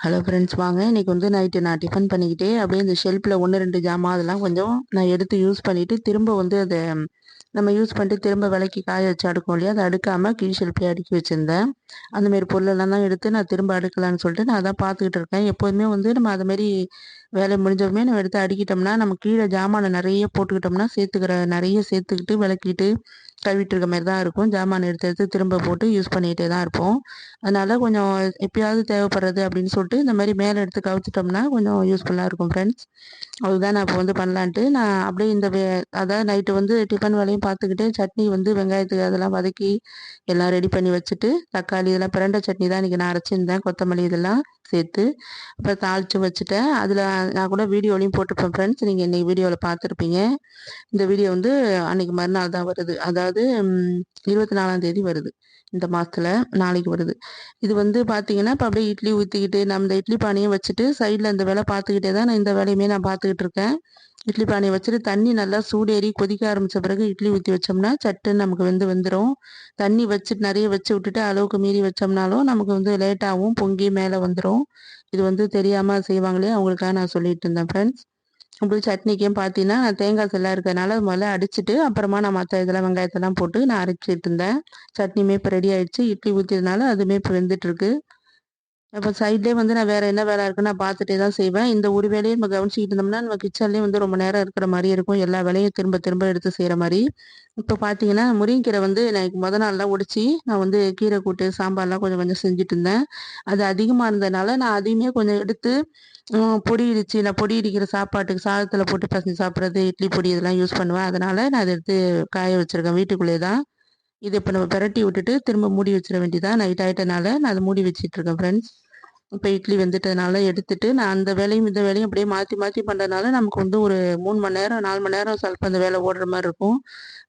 Hello friends வாங்க. இன்றைக்கி வந்து நைட்டு நான் டிஃபன் பண்ணிக்கிட்டே அப்படியே இந்த ஷெல்ஃபில் ஒன்று ரெண்டு ஜாமான் அதெல்லாம் கொஞ்சம் நான் எடுத்து யூஸ் பண்ணிவிட்டு திரும்ப வந்து அதை நம்ம யூஸ் பண்ணிட்டு திரும்ப விலைக்கு காய வச்சு அடுக்கும் இல்லையா? அதை அடுக்காமல் கீழ் ஷெல்ஃபே அடுக்கி வச்சுருந்தேன். அந்தமாரி பொருளெல்லாம் தான் எடுத்து நான் திரும்ப அடுக்கலான்னு சொல்லிட்டு நான் அதான் பார்த்துக்கிட்டு இருக்கேன். எப்போதுமே வந்து நம்ம அதுமாரி வேலை முடிஞ்சவுமே நம்ம எடுத்து அடிக்கிட்டோம்னா நம்ம கீழே ஜாமானை நிறைய போட்டுக்கிட்டோம்னா சேர்த்துக்கிற நிறைய சேர்த்துக்கிட்டு விளக்கிட்டு கழுவிட்டு இருக்க மாதிரி தான் இருக்கும். ஜாமான் எடுத்து எடுத்து திரும்ப போட்டு யூஸ் பண்ணிகிட்டே தான் இருப்போம். அதனால் கொஞ்சம் எப்பயாவது தேவைப்படுறது அப்படின்னு சொல்லிட்டு இந்த மாதிரி மேலே எடுத்து கவுத்துட்டோம்னா கொஞ்சம் யூஸ்ஃபுல்லாக இருக்கும் ஃப்ரெண்ட்ஸ் அதுதான் நான் இப்போ வந்து பண்ணலான்ட்டு. நான் அப்படியே இந்த வே அதாவது நைட்டு வந்து டிஃபன் வேலையும் பார்த்துக்கிட்டு சட்னி வந்து வெங்காயத்துக்கு அதெல்லாம் வதக்கி எல்லாம் ரெடி பண்ணி வச்சுட்டு தக்காளி இதெல்லாம் பிரண்டை சட்னி தான் இன்றைக்கி நான் அரைச்சிருந்தேன். கொத்தமல்லி இதெல்லாம் சேர்த்து அப்புறம் தாளித்து வச்சுட்டேன். அதில் நான் கூட வீடியோலையும் போட்டிருப்பேன் ஃப்ரெண்ட்ஸ் நீங்கள் இன்றைக்கி வீடியோவில் பார்த்துருப்பீங்க. இந்த வீடியோ வந்து அன்றைக்கி மறுநாள் தான் வருது. அதாவது இருபத்தி நாலாம் தேதி வருது. இந்த மாதத்தில் நாளைக்கு வருது. இது வந்து பார்த்தீங்கன்னா இப்போ அப்படியே இட்லி ஊற்றிக்கிட்டு நம்ம இந்த இட்லி பானையும் வச்சுட்டு சைடில் இந்த வேலை பார்த்துக்கிட்டே தான் நான் இந்த வேலையுமே நான் பார்த்துக்கிட்டு இருக்கேன். இட்லி பானையை வச்சுட்டு தண்ணி நல்லா சூடேறி கொதிக்க ஆரம்பித்த பிறகு இட்லி ஊற்றி வச்சோம்னா சட்டுன்னு நமக்கு வந்து வந்துடும் தண்ணி வச்சுட்டு நிறைய வச்சு விட்டுட்டு அளவுக்கு மீறி வச்சோம்னாலும் நமக்கு வந்து லேட்டாகவும் பொங்கி மேலே வந்துடும் இது வந்து தெரியாமல் செய்வாங்களே அவங்களுக்காக நான் சொல்லிட்டு இருந்தேன் ஃப்ரெண்ட்ஸ் அப்படி சட்னிக்கும் பார்த்தீங்கன்னா தேங்காய் செல்லாம் இருக்கிறதுனால முதல்ல அடிச்சுட்டு அப்புறமா நான் மற்ற இதெல்லாம் வெங்காயத்தெல்லாம் போட்டு நான் அரைச்சிட்டு இருந்தேன். சட்னியுமே இப்போ ரெடி ஆயிடுச்சு. இட்லி ஊற்றினால அதுவுமே இப்போ வெந்துட்டுருக்கு அப்போ சைட்லேயே வந்து நான் வேறு என்ன வேலை இருக்குன்னு நான் பார்த்துட்டே தான் செய்வேன். இந்த ஒரு வேலையை நம்ம கவனிச்சிக்கிட்டு இருந்தோம்னா நம்ம கிச்சன்லேயே வந்து ரொம்ப நேரம் இருக்கிற மாதிரி இருக்கும். எல்லா வேலையும் திரும்ப திரும்ப எடுத்து செய்கிற மாதிரி. இப்போ பார்த்தீங்கன்னா முருங்கீரை வந்து நான் முத நாள்லாம் ஒடிச்சு நான் வந்து கீரை கூட்டு சாம்பார்லாம் கொஞ்சம் கொஞ்சம் செஞ்சுட்டு இருந்தேன். அது அதிகமாக இருந்ததுனால நான் அதையுமே கொஞ்சம் எடுத்து பொடி இடிச்சு நான் பொடி இடிக்கிற சாப்பாட்டுக்கு சாதத்தில் போட்டு பசங்க சாப்பிட்றது இட்லி பொடி இதெல்லாம் யூஸ் பண்ணுவேன். அதனால் நான் அதை எடுத்து காய வச்சுருக்கேன் வீட்டுக்குள்ளே தான். இது இப்போ நம்ம பெரட்டி விட்டுட்டு திரும்ப மூடி வச்சிட வேண்டியதான் நைட் ஆகிட்டனால நான் அதை மூடி வச்சிட்ருக்கேன் ஃப்ரெண்ட்ஸ் இப்போ இட்லி வெந்துட்டதுனால எடுத்துட்டு நான் அந்த வேலையும் இந்த வேலையும் அப்படியே மாற்றி மாற்றி பண்ணுறதுனால நமக்கு வந்து ஒரு மூணு மணி நேரம் நாலு மணி நேரம் ಸ್ವಲ್ಪ அந்த வேலை ஓடுற மாதிரி இருக்கும்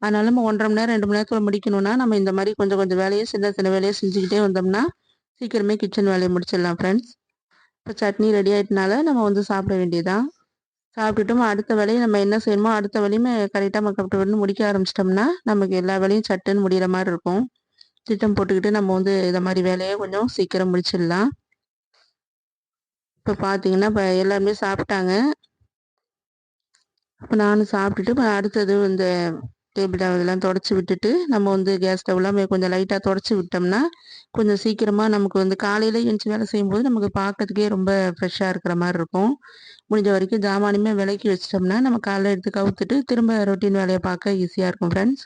அதனால நம்ம ஒன்றரை மணி நேரம் ரெண்டு மணி நேரத்தில் முடிக்கணும்னா நம்ம இந்த மாதிரி கொஞ்சம் கொஞ்சம் வேலையை சின்ன சின்ன வேலையை செஞ்சுக்கிட்டே வந்தோம்னா சீக்கிரமே கிச்சன் வேலையை முடிச்சிடலாம் ஃப்ரெண்ட்ஸ் இப்போ சட்னி ரெடி ஆகிட்டனால நம்ம வந்து சாப்பிட வேண்டியதான் சாப்பிட்டுட்டும். அடுத்த வேலையை நம்ம என்ன செய்யணுமோ அடுத்த வேலையுமே கரெக்டாக மக்கப் வந்து முடிக்க ஆரம்பிச்சிட்டோம்னா நமக்கு எல்லா வேலையும் சட்டுன்னு முடிகிற மாதிரி இருக்கும். திட்டம் போட்டுக்கிட்டு நம்ம வந்து இந்த மாதிரி வேலையை கொஞ்சம் சீக்கிரம் முடிச்சிடலாம். இப்போ பார்த்தீங்கன்னா இப்போ எல்லாருமே சாப்பிட்டாங்க. இப்போ நானும் சாப்பிட்டுட்டு இப்போ அடுத்தது இந்த டேபிள் அதெல்லாம் தொடச்சி விட்டுட்டு நம்ம வந்து கேஸ் ஸ்டவ்லாம் கொஞ்சம் லைட்டாக தொடச்சி விட்டோம்னா கொஞ்சம் சீக்கிரமாக நமக்கு வந்து காலையில் எழுந்துச்சி வேலை செய்யும்போது நமக்கு பார்க்கறதுக்கே ரொம்ப ஃப்ரெஷ்ஷாக இருக்கிற மாதிரி இருக்கும். முடிஞ்ச வரைக்கும் ஜாமானுமே விலைக்கு வச்சிட்டோம்னா நம்ம காலையில் எடுத்து கவுத்துட்டு திரும்ப ரொட்டீன் வேலையை பார்க்க ஈஸியாக இருக்கும் ஃப்ரெண்ட்ஸ்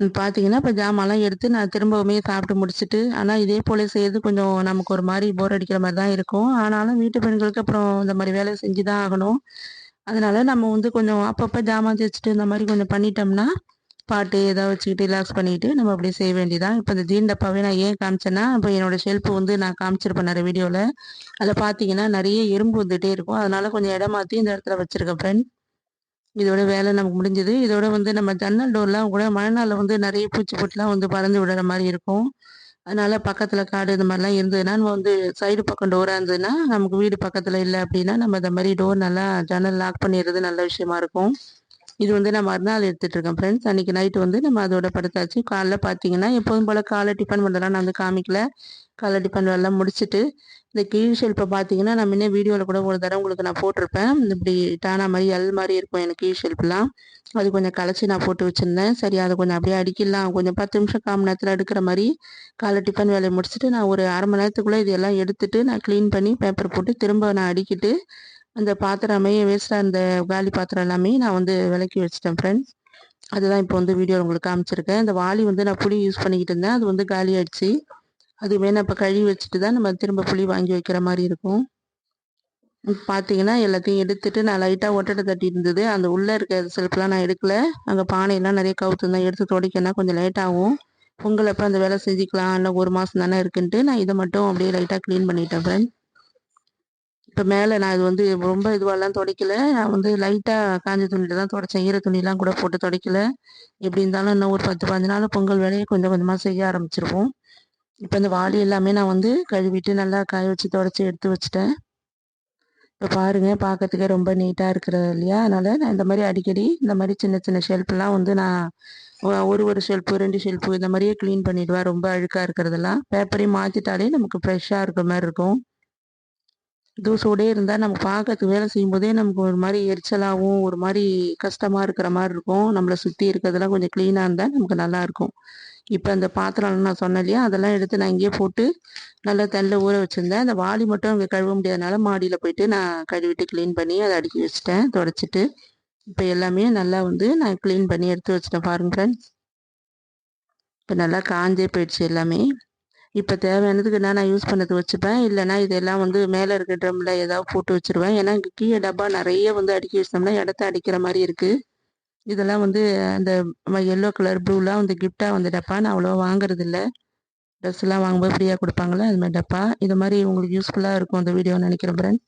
பார்த்தீங்கன்னா இப்போ ஜாமான்லாம் எடுத்து நான் திரும்பவுமே சாப்பிட்டு முடிச்சுட்டு ஆனால் இதே போல் செய்யறது கொஞ்சம் நமக்கு ஒரு மாதிரி போர் அடிக்கிற மாதிரி தான் இருக்கும். ஆனாலும் வீட்டு பெண்களுக்கு அப்புறம் இந்த மாதிரி வேலை செஞ்சு தான் ஆகணும். அதனால நம்ம வந்து கொஞ்சம் அப்பப்போ ஜாமான் தேய்ச்சிட்டு இந்த மாதிரி கொஞ்சம் பண்ணிட்டோம்னா பாட்டு ஏதாவது வச்சுக்கிட்டு ரிலாக்ஸ் பண்ணிட்டு நம்ம அப்படியே செய்ய வேண்டியதான் இப்போ இந்த ஜீன் டப்பாவே நான் ஏன் காமிச்சேன்னா இப்போ என்னோட ஷெல்ஃப் வந்து நான் காமிச்சிருப்பேன் நிறைய வீடியோவில் அதில் பார்த்தீங்கன்னா நிறைய எறும்பு வந்துகிட்டே இருக்கும். அதனால கொஞ்சம் இடம் மாற்றி இந்த இடத்துல வச்சுருக்கேன் ஃப்ரெண்ட் இதோட வேலை நமக்கு முடிஞ்சது. இதோட வந்து நம்ம ஜன்னல் டோர்லாம் கூட மழை நாளில் வந்து நிறைய பூச்சி போட்டுலாம் வந்து பறந்து விடுற மாதிரி இருக்கும். அதனால பக்கத்தில் காடு இந்த மாதிரிலாம் இருந்ததுன்னா நம்ம வந்து சைடு பக்கம் டோராக இருந்ததுன்னா நமக்கு வீடு பக்கத்தில் இல்லை அப்படின்னா நம்ம இந்த மாதிரி டோர் நல்லா ஜன்னல் லாக் பண்ணிடுறது நல்ல விஷயமா இருக்கும். இது வந்து நான் மறுநாள் எடுத்துகிட்டு இருக்கேன் ஃப்ரெண்ட்ஸ் அன்றைக்கி நைட்டு வந்து நம்ம அதோட படுத்தாச்சு. காலைல பார்த்தீங்கன்னா எப்போதும் போல் காலை டிஃபன் பண்ணுறதுலாம் நான் வந்து காமிக்கல. காலை டிஃபன் எல்லாம் முடிச்சுட்டு இந்த கீழ் ஷெல்ஃபை பார்த்தீங்கன்னா நான் முன்னே வீடியோவில் கூட ஒரு தடவை உங்களுக்கு நான் போட்டிருப்பேன். இப்படி டானா மாதிரி எல் மாதிரி இருக்கும் எனக்கு கீழ் ஷெல்ஃப்லாம் அது கொஞ்சம் களைச்சி நான் போட்டு வச்சுருந்தேன். சரி அதை கொஞ்சம் அப்படியே அடிக்கலாம் கொஞ்சம் பத்து நிமிஷம் காம நேரத்தில் எடுக்கிற மாதிரி காலை டிஃபன் வேலையை முடிச்சுட்டு நான் ஒரு அரை மணி நேரத்துக்குள்ளே இதெல்லாம் எடுத்துட்டு நான் க்ளீன் பண்ணி பேப்பர் போட்டு திரும்ப நான் அடிக்கிட்டு அந்த பாத்திரமே வேஸ்ட்டாக இருந்த காலி பாத்திரம் எல்லாமே நான் வந்து விலக்கி வச்சிட்டேன் ஃப்ரெண்ட்ஸ் அதுதான் இப்போ வந்து வீடியோ உங்களுக்கு காமிச்சிருக்கேன். இந்த வாளி வந்து நான் புளி யூஸ் பண்ணிக்கிட்டு இருந்தேன். அது வந்து காலி ஆயிடுச்சு. அது வேணா இப்போ கழுவி வச்சுட்டு தான் நம்ம திரும்ப புளி வாங்கி வைக்கிற மாதிரி இருக்கும். பார்த்தீங்கன்னா எல்லாத்தையும் எடுத்துட்டு நான் லைட்டாக ஒட்டடை தட்டி இருந்தது. அந்த உள்ளே இருக்க செல்ஃப்லாம் நான் எடுக்கல. அங்கே பானையெல்லாம் நிறைய கவுத்து தான் எடுத்து துடைக்கனா கொஞ்சம் லேட்டாகும் பொங்கல் அப்போ அந்த வேலை செஞ்சுக்கலாம். இல்லை ஒரு மாதம் தானே இருக்குன்ட்டு நான் இதை மட்டும் அப்படியே லைட்டாக க்ளீன் பண்ணிட்டேன் ஃப்ரெண்ட் இப்போ மேலே நான் இது வந்து ரொம்ப இதுவாலாம் துடைக்கல. நான் வந்து லைட்டாக காஞ்ச துணியில் தான் துடைச்சேன். ஈர துணிலாம் கூட போட்டு துடைக்கல. எப்படி இருந்தாலும் இன்னும் ஒரு பத்து பதினஞ்சு நாள் பொங்கல் வேலையை கொஞ்சம் கொஞ்சமாக செய்ய ஆரம்பிச்சிருவோம். இப்போ இந்த வாளி எல்லாமே நான் வந்து கழுவிட்டு நல்லா காய வச்சு துடைச்சி எடுத்து வச்சுட்டேன். இப்போ பாருங்கள் பார்க்கறதுக்கே ரொம்ப நீட்டாக இருக்கிறது இல்லையா? அதனால் நான் இந்த மாதிரி அடிக்கடி இந்த மாதிரி சின்ன சின்ன ஷெல்ஃப்லாம் வந்து நான் ஒரு ஒரு ஷெல்ஃபு ரெண்டு ஷெல்ஃபு இந்த மாதிரியே க்ளீன் பண்ணிவிடுவேன் ரொம்ப அழுக்காக இருக்கிறதெல்லாம். பேப்பரையும் மாற்றிட்டாலே நமக்கு ஃப்ரெஷ்ஷாக இருக்கிற மாதிரி இருக்கும். தூசோடே இருந்தால் நம்ம பார்க்கறதுக்கு வேலை செய்யும்போதே நமக்கு ஒரு மாதிரி எரிச்சலாகவும் ஒரு மாதிரி கஷ்டமாக இருக்கிற மாதிரி இருக்கும். நம்மளை சுற்றி இருக்கிறதெல்லாம் கொஞ்சம் க்ளீனாக இருந்தால் நமக்கு நல்லாயிருக்கும் இப்போ அந்த பாத்திரம் நான் சொன்னேன் இல்லையா அதெல்லாம் எடுத்து நான் இங்கேயே போட்டு நல்லா தண்ணியில் ஊற வச்சுருந்தேன். அந்த வாளி மட்டும் அங்கே கழுவ முடியாதனால மாடியில் போயிட்டு நான் கழுவிட்டு க்ளீன் பண்ணி அதை அடுக்கி வச்சுட்டேன் தொடச்சிட்டு. இப்போ எல்லாமே நல்லா வந்து நான் க்ளீன் பண்ணி எடுத்து வச்சுட்டேன் பாருங்க ஃப்ரெண்ட்ஸ் இப்போ நல்லா காஞ்சே போயிடுச்சு எல்லாமே. இப்போ தேவையானதுக்கு நான் யூஸ் பண்ணது வச்சுப்பேன். இல்லைனா இதெல்லாம் வந்து மேலே இருக்க ட்ரம்மில் ஏதாவது போட்டு வச்சுருவேன். ஏன்னா இங்கே கீழே டப்பா நிறைய வந்து அடுக்கி வச்சோம்னா இடத்த அடிக்கிற மாதிரி இருக்குது இதெல்லாம் வந்து அந்த எல்லோ கலர் ப்ளூலாம் வந்து கிஃப்டாக வந்து டப்பா. நான் அவ்வளோவா வாங்குறது இல்லை. ட்ரெஸ்லாம் வாங்கும்போது ஃப்ரீயாக கொடுப்பாங்களே அது மாதிரி டப்பா. இது மாதிரி உங்களுக்கு யூஸ்ஃபுல்லாக இருக்கும் அந்த வீடியோ நினைக்கிறேன் ஃப்ரெண்ட்ஸ்